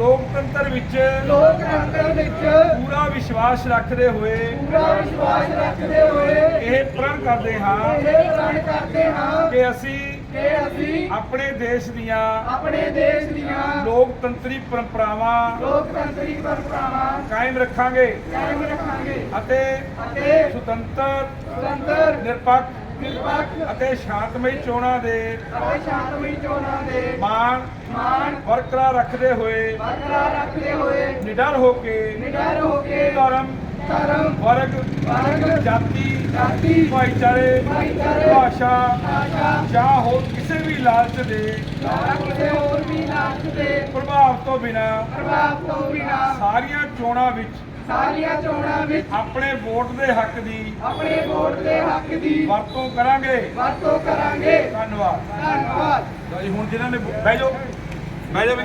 ਲੋਕਤੰਤਰ ਵਿੱਚ ਲੋਕਤੰਤਰ ਵਿੱਚ ਪੂਰਾ ਵਿਸ਼ਵਾਸ ਰੱਖਦੇ ਹੋਏ ਪੂਰਾ ਵਿਸ਼ਵਾਸ ਰੱਖਦੇ ਹੋਏ ਇਹ ਪ੍ਰਣ ਕਰਦੇ ਹਾਂ ਇਹ ਪ੍ਰਣ ਕਰਦੇ ਹਾਂ ਕਿ ਅਸੀਂ ਕਿ ਅਸੀਂ ਆਪਣੇ ਦੇਸ਼ ਦੀਆਂ ਆਪਣੇ ਦੇਸ਼ ਦੀਆਂ ਲੋਕਤੰਤਰੀ ਪਰੰਪਰਾਵਾਂ ਲੋਕਤੰਤਰੀ ਪਰੰਪਰਾਵਾਂ ਕਾਇਮ ਰੱਖਾਂਗੇ ਕਾਇਮ ਰੱਖਾਂਗੇ ਅਤੇ ਅਤੇ ਸੁਤੰਤਰ ਸੁਤੰਤਰ ਨਿਰਪੱਖ ਅਤੇ ਸ਼ਾਂਤਮਈ ਚੋਣਾਂ ਦੇ ਅਤੇ ਸ਼ਾਂਤਮਈ ਚੋਣਾਂ ਦੇ ਮਾਣ ਮਾਣ ਬਰਕਰਾਰ ਰੱਖਦੇ ਹੋਏ ਬਰਕਰਾਰ ਰੱਖਦੇ ਹੋਏ ਨਿਡਰ ਹੋ ਕੇ ਨਿਡਰ ਹੋ ਕੇ ਧਰਮ ਧਰਮ ਵਰਗ ਵਰਗ ਜਾਤੀ ਜਾਤੀ ਭਾਈਚਾਰੇ ਭਾਈਚਾਰੇ ਭਾਸ਼ਾ ਭਾਸ਼ਾ ਜਾਂ ਹੋਰ ਕਿਸੇ ਵੀ ਲਾਲਚ ਕਿਸੇ ਦੇ ਪ੍ਰਭਾਵ ਤੋਂ ਬਿਨਾ ਪ੍ਰਭਾਵ ਤੋਂ ਬਿਨਾਂ ਸਾਰੀਆਂ ਚੋਣਾਂ ਵਿੱਚ ਸਾਰੀਆਂ ਚੋਣਾਂ ਵਿੱਚ ਆਪਣੇ ਵੋਟ ਦੇ ਹੱਕ ਦੀ ਆਪਣੇ ਵੋਟ ਦੇ ਹੱਕ ਦੀ ਵਰਤੋਂ ਕਰਾਂਗੇ। ਵਰਤੋਂ ਕਰਾਂਗੇ। ਧੰਨਵਾਦ। ਧੰਨਵਾਦ। ਲਓ ਜੀ ਹੁਣ ਜਿਨ੍ਹਾਂ ਨੇ ਬਹਿ ਜਾਓ। ਬਹਿ ਜਾਓ ਵੀ।